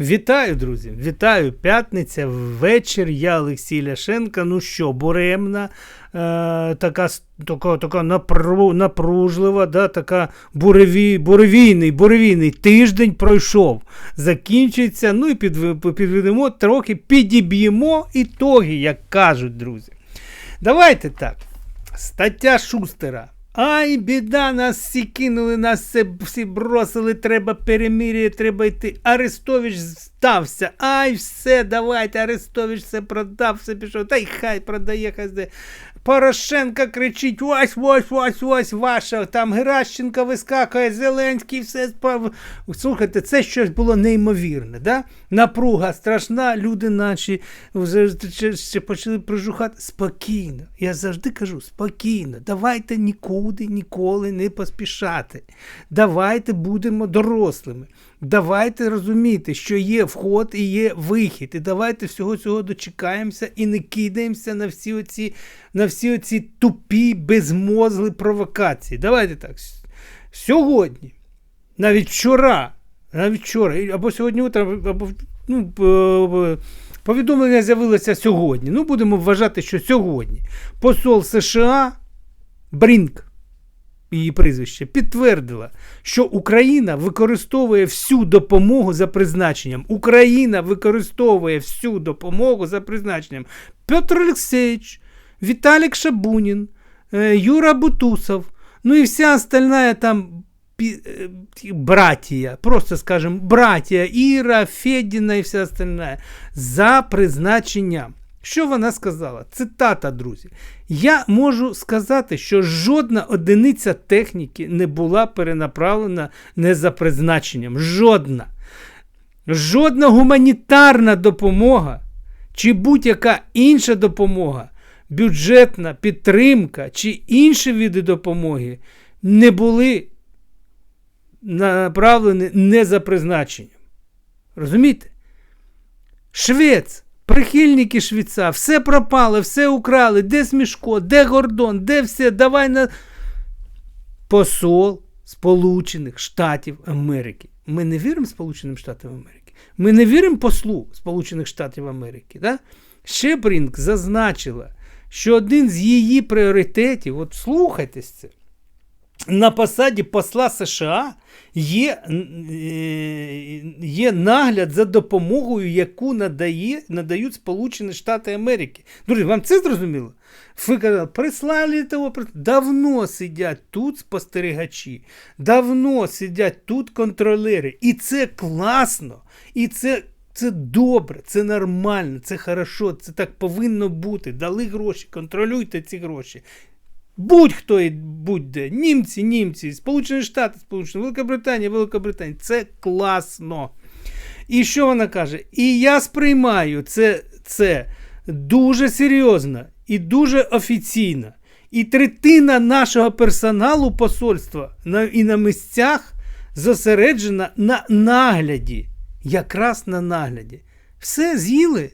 Вітаю, друзі! Вітаю! П'ятниця, вечір. Я Олексій Ляшенко. Ну що, буремна, е, така така, така напру, напружлива, да, така буреві, буревійний, буревійний тиждень пройшов. Закінчиться. Ну і підв- підведемо трохи, підіб'ємо ітоги, як кажуть, друзі. Давайте так. Стаття Шустера. Ай, біда, нас всі кинули, нас все, всі бросили, треба перемир'я, треба йти. Арестович стався. Ай, все, давайте, Арестович все продав, все пішов. Та й хай продає, хай зде. Порошенко кричить: ось, ось, ось, ось ваша. Там Геращенко вискакує, Зеленський, все спав. Слухайте, це щось було неймовірне. Да? Напруга страшна, люди наші вже почали прижухати. Спокійно. Я завжди кажу, спокійно. Давайте нікуди, ніколи не поспішати. Давайте будемо дорослими. Давайте розуміти, що є вход і є вихід. І давайте всього цього дочекаємося і не кидаємося на всі оці, на всі оці тупі, безмозли провокації. Давайте так. Сьогодні, навіть вчора, навіть вчора, або сьогодні утром, або ну, повідомлення з'явилося сьогодні. Ну, будемо вважати, що сьогодні посол США Брінк її прізвище, підтвердила, що Україна використовує всю допомогу за призначенням. Україна використовує всю допомогу за призначенням. Петр Олексійович, Віталік Шабунін, е, Юра Бутусов, ну і вся остальная там е, братія, просто скажем, братія Іра, Федіна і вся остальная, за призначенням. Що вона сказала? Цитата, друзі. Я можу сказати, що жодна одиниця техніки не була перенаправлена не за призначенням. Жодна. Жодна гуманітарна допомога чи будь-яка інша допомога, бюджетна підтримка чи інші види допомоги не були направлені не за призначенням. Розумієте? Швець, прихильники Швіца, все пропало, все украли, де Смішко, де Гордон, де все, давай на. Посол Сполучених Штатів Америки. Ми не віримо Сполученим Штатам Америки. Ми не віримо послу Сполучених Штатів Америки. Да? Ще зазначила, що один з її пріоритетів, от слухайтесь це, на посаді посла США є, е, є нагляд за допомогою, яку надає, надають Сполучені Штати Америки. Друзі, вам це зрозуміло? Ви казали, прислали того, давно сидять тут спостерігачі, давно сидять тут контролери. І це класно, і це. Це добре, це нормально, це хорошо, це так повинно бути. Дали гроші, контролюйте ці гроші. Будь-хто будь-де, німці, німці, Сполучені Штати, Сполучені, Великобританія, Великобританія. Це класно. І що вона каже? І я сприймаю це, це дуже серйозно і дуже офіційно. І третина нашого персоналу посольства на, і на місцях зосереджена на нагляді. Якраз на нагляді. Все з'їли.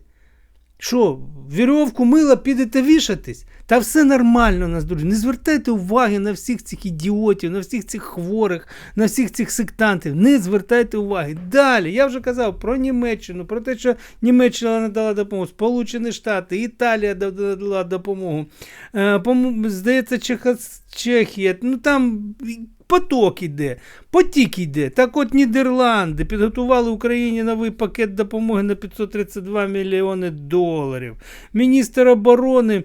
Що, вірьовку мила підете вішатись? Та все нормально нас, друзі. Не звертайте уваги на всіх цих ідіотів, на всіх цих хворих, на всіх цих сектантів. Не звертайте уваги. Далі, я вже казав про Німеччину, про те, що Німеччина надала допомогу, Сполучені Штати, Італія дала допомогу. Е, здається, Чехія. Ну там поток іде, потік іде. Так от Нідерланди підготували Україні новий пакет допомоги на 532 мільйони доларів. Міністр оборони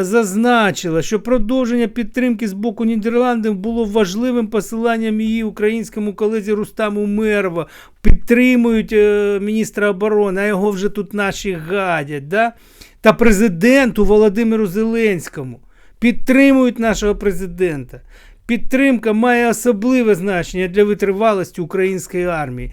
зазначила, що продовження підтримки з боку Нідерландів було важливим посиланням її українському колезі Рустаму Мерва. Підтримують е, міністра оборони, а його вже тут наші гадять. Да? Та президенту Володимиру Зеленському. Підтримують нашого президента. Підтримка має особливе значення для витривалості української армії.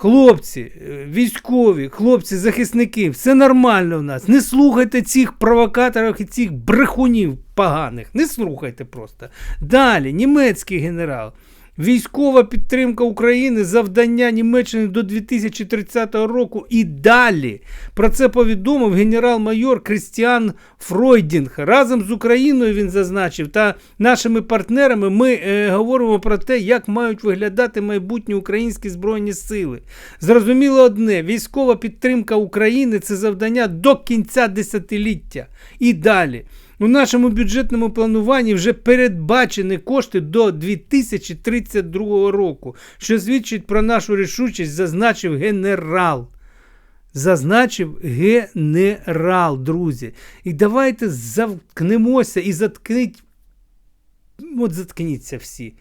Хлопці, е, військові, хлопці, захисники, все нормально в нас. Не слухайте цих провокаторів і цих брехунів поганих. Не слухайте просто. Далі, німецький генерал Військова підтримка України, завдання Німеччини до 2030 року і далі. Про це повідомив генерал-майор Крістіан Фройдінг. Разом з Україною він зазначив та нашими партнерами ми е, говоримо про те, як мають виглядати майбутні українські збройні сили. Зрозуміло одне: військова підтримка України це завдання до кінця десятиліття і далі. У нашому бюджетному плануванні вже передбачені кошти до 2032 року, що свідчить про нашу рішучість, зазначив генерал. Зазначив генерал, друзі. І давайте заткнемося і заткніть. От заткніться всі.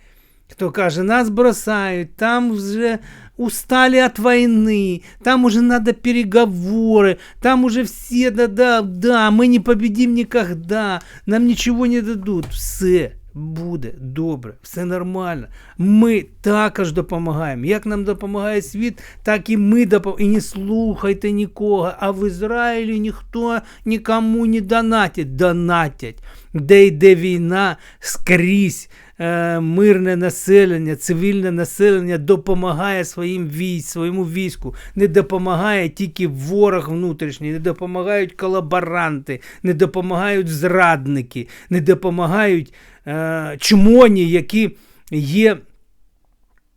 Хто каже, нас бросають, там вже устали от войны, там уже надо переговоры, там уже все, да-да, да, мы не победим никогда, нам ничего не дадуть. Все буде добре, все нормально. Ми також допомагаємо. Як нам допомагає світ, так і ми допомагаємо. І не слухайте нікого, а в Ізраїлі ніхто нікому не донатить. Донатять. Де йде війна скрізь. Е, мирне населення, цивільне населення допомагає своїм військ, своєму війську, не допомагає тільки ворог внутрішній, не допомагають колаборанти, не допомагають зрадники, не допомагають е, чмоні, які є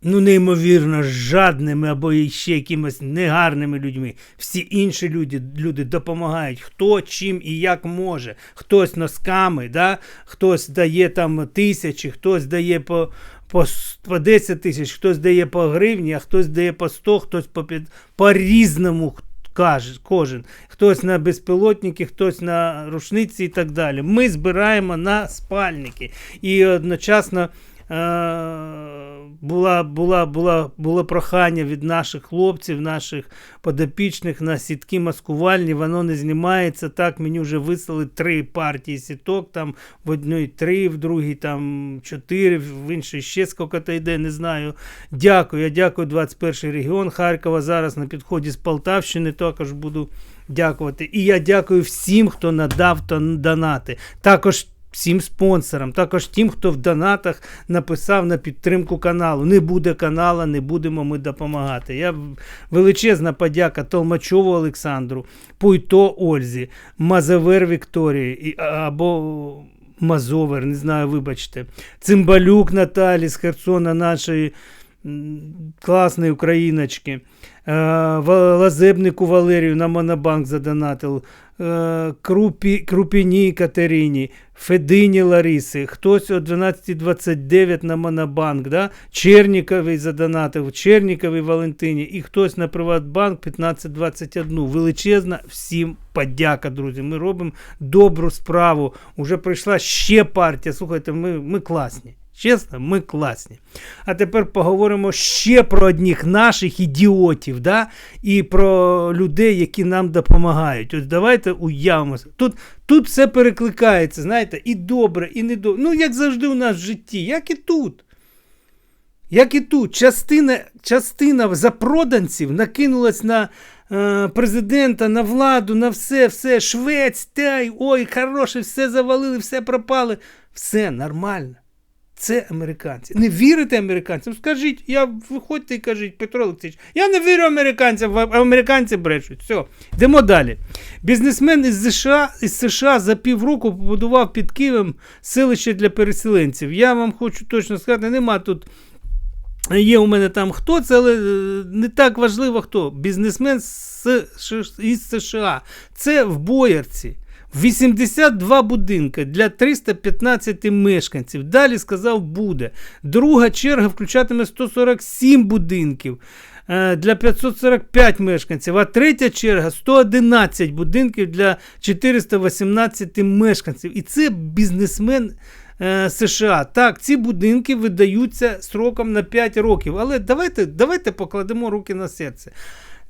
ну, неймовірно жадними або ще якимось негарними людьми. Всі інші люди люди допомагають, хто чим і як може. Хтось носками, да? хтось дає там тисячі, хтось дає по по, по 10 тисяч, хтось дає по гривні, а хтось дає по 100, хтось по, по різному. Каже, кожен. Хтось на безпілотники, хтось на рушниці і так далі. Ми збираємо на спальники. І одночасно була, була, була, було прохання від наших хлопців, наших подопічних на сітки маскувальні, воно не знімається. Так, мені вже вислали три партії сіток, там в одній три, в другій там чотири, в іншій ще скільки-то йде, не знаю. Дякую. Я дякую 21 регіон Харкова. Зараз на підході з Полтавщини також буду дякувати. І я дякую всім, хто надав донати. Також всім спонсорам, також тим, хто в донатах написав на підтримку каналу. Не буде канала, не будемо ми допомагати. Я Величезна подяка Толмачову Олександру, Пуйто Ользі, Мазавер Вікторії або Мазовер, не знаю, вибачте, Цимбалюк Наталі з Херсона нашої класної україночки. Е, Лазебнику Валерію на Монобанк задонатив, е, Крупі, Крупіні Катерині, Федині Лариси, хтось о 12.29 на Монобанк, да? Черніковий задонатив, Черніковій Валентині і хтось на Приватбанк 1521. Величезна всім подяка, друзі. Ми робимо добру справу. Уже прийшла ще партія. Слухайте, ми, ми класні. Чесно, ми класні. А тепер поговоримо ще про одних наших ідіотів, да? і про людей, які нам допомагають. Ось давайте уявимося. Тут тут все перекликається, знаєте, і добре, і не добре. Ну, як завжди у нас в житті, як і тут. Як і тут, частина частина запроданців накинулась на е, президента, на владу, на все, все, швець, тай, ой, хороше, все завалили, все пропали. Все нормально. Це американці. Не вірите американцям? Скажіть, я виходьте і кажіть, Петро Олексійович, я не вірю американцям, американці брешуть. Все, йдемо далі. Бізнесмен із США із США за півроку побудував під Києвом селище для переселенців. Я вам хочу точно сказати, нема тут. Є у мене там хто це, але е, не так важливо хто. Бізнесмен із США. Це в Боярці. 82 будинки для 315 мешканців. Далі сказав, буде. Друга черга включатиме 147 будинків е, для 545 мешканців, а третя черга 111 будинків для 418 мешканців. І це бізнесмен. Е, США. Так, ці будинки видаються сроком на 5 років. Але давайте давайте покладемо руки на серце.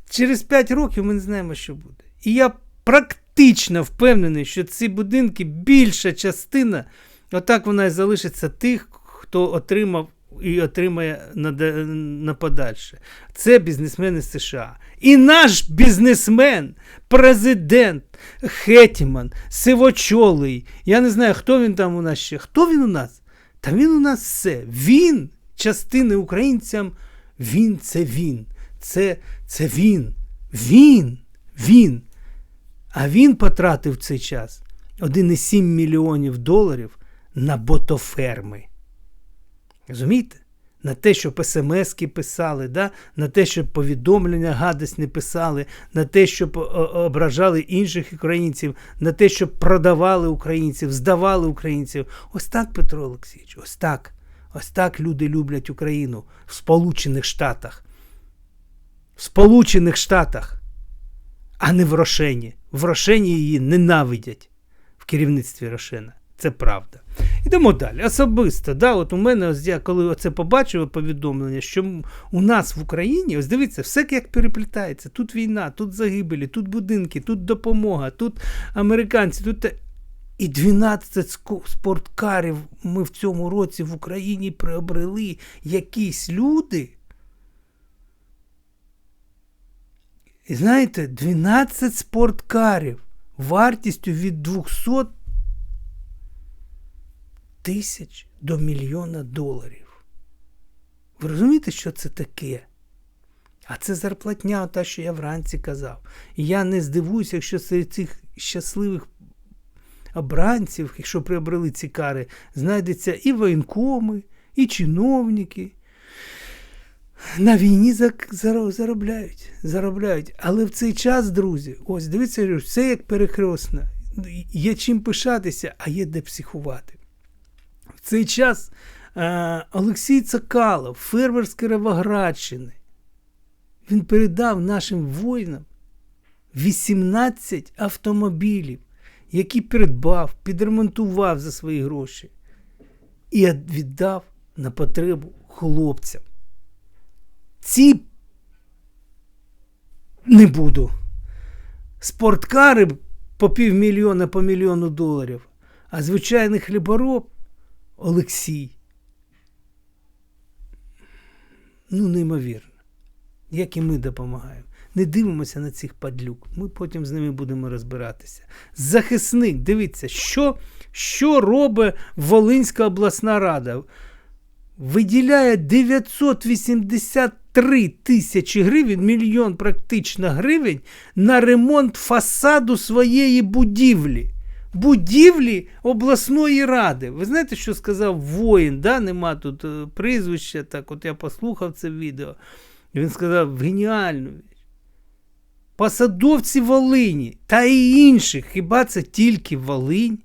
Через 5 років ми не знаємо, що буде. І я практично практично впевнений, що ці будинки більша частина, отак вона і залишиться тих, хто отримав і отримає на, на подальше. Це бізнесмени США. І наш бізнесмен, президент, Хетіман, Сивочолий. Я не знаю, хто він там у нас ще. Хто він у нас? Та він у нас все. Він частини українцям він це він. Це, це він. Він. Він. А він потратив в цей час 1,7 мільйонів доларів на ботоферми. Розумієте? На те, щоб смски писали, да? на те, щоб повідомлення гадосні писали, на те, щоб ображали інших українців, на те, щоб продавали українців, здавали українців. Ось так, Петро Олексійович, ось так. Ось так люди люблять Україну в Сполучених Штатах. В Сполучених Штатах, а не в Рошені. В Рошені її ненавидять в керівництві Рошена. Це правда. Йдемо далі. Особисто, да, от у мене, ось я коли оце побачив повідомлення, що у нас в Україні, ось дивіться, все як переплітається. Тут війна, тут загибелі, тут будинки, тут допомога, тут американці, тут. І 12 спорткарів ми в цьому році в Україні приобрели якісь люди. І знаєте, 12 спорткарів вартістю від 200 тисяч до мільйона доларів. Ви розумієте, що це таке? А це зарплатня, та, що я вранці казав. І я не здивуюся, якщо серед цих щасливих обранців, якщо приобрели ці кари, знайдеться і воєнкоми, і чиновники. На війні заробляють, заробляють. Але в цей час, друзі, ось дивіться, все як перехресно. Є чим пишатися, а є де психувати. В цей час е, Олексій Цакалов, фермер з Кировоградщини, він передав нашим воїнам 18 автомобілів, які придбав, підремонтував за свої гроші і віддав на потребу хлопцям. Ці не буду. Спорткари по півмільйона по мільйону доларів, а звичайний хлібороб Олексій. Ну, неймовірно. Як і ми допомагаємо. Не дивимося на цих падлюк. Ми потім з ними будемо розбиратися. Захисник, дивіться, що що робить Волинська обласна рада. Виділяє 983 тисячі гривень, мільйон практично гривень на ремонт фасаду своєї будівлі. Будівлі обласної ради. Ви знаєте, що сказав воїн? да? Нема тут е, прізвища. Так, от я послухав це відео. Він сказав: геніально. Посадовці Волині та і інших. Хіба це тільки Волинь?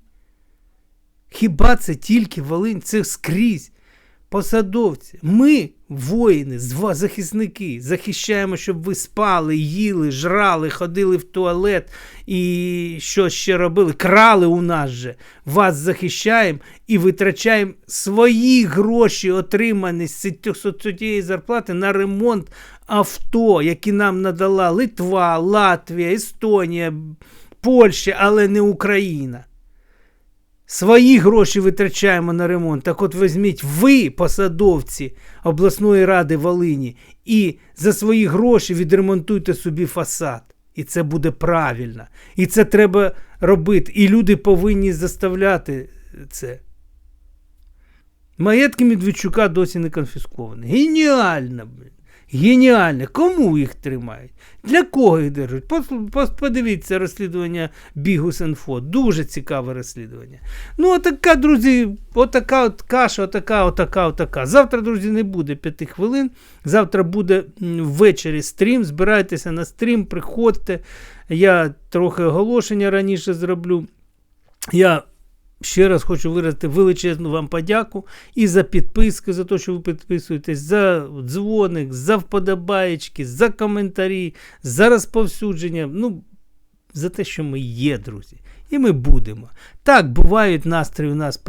Хіба це тільки Волинь? Це скрізь. Посадовці. Ми, воїни, захисники, захищаємо, щоб ви спали, їли, жрали, ходили в туалет і що ще робили. Крали у нас же. Вас захищаємо і витрачаємо свої гроші, отримані з цієї зарплати на ремонт авто, які нам надала Литва, Латвія, Естонія, Польща, але не Україна. Свої гроші витрачаємо на ремонт. Так от візьміть ви, посадовці обласної ради Волині, і за свої гроші відремонтуйте собі фасад. І це буде правильно. І це треба робити. І люди повинні заставляти це. Маєтки Медведчука досі не конфісковані. Геніально! блін. Геніальне. Кому їх тримають? Для кого їх держать? Подивіться розслідування Бігус.Інфо. Дуже цікаве розслідування. Ну, отака, друзі, отака от каша, отака, отака, отака. Завтра, друзі, не буде п'яти хвилин. Завтра буде ввечері стрім. Збирайтеся на стрім, приходьте. Я трохи оголошення раніше зроблю. Я Ще раз хочу виразити величезну вам подяку і за підписки, за те, що ви підписуєтесь, за дзвоник, за вподобаєчки, за коментарі, за розповсюдження. Ну, за те, що ми є, друзі. І ми будемо. Так, бувають настрої у нас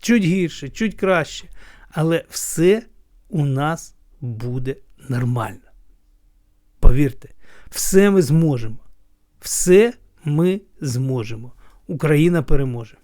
чуть гірше, чуть краще. Але все у нас буде нормально. Повірте, все ми зможемо. Все ми зможемо. Україна переможе.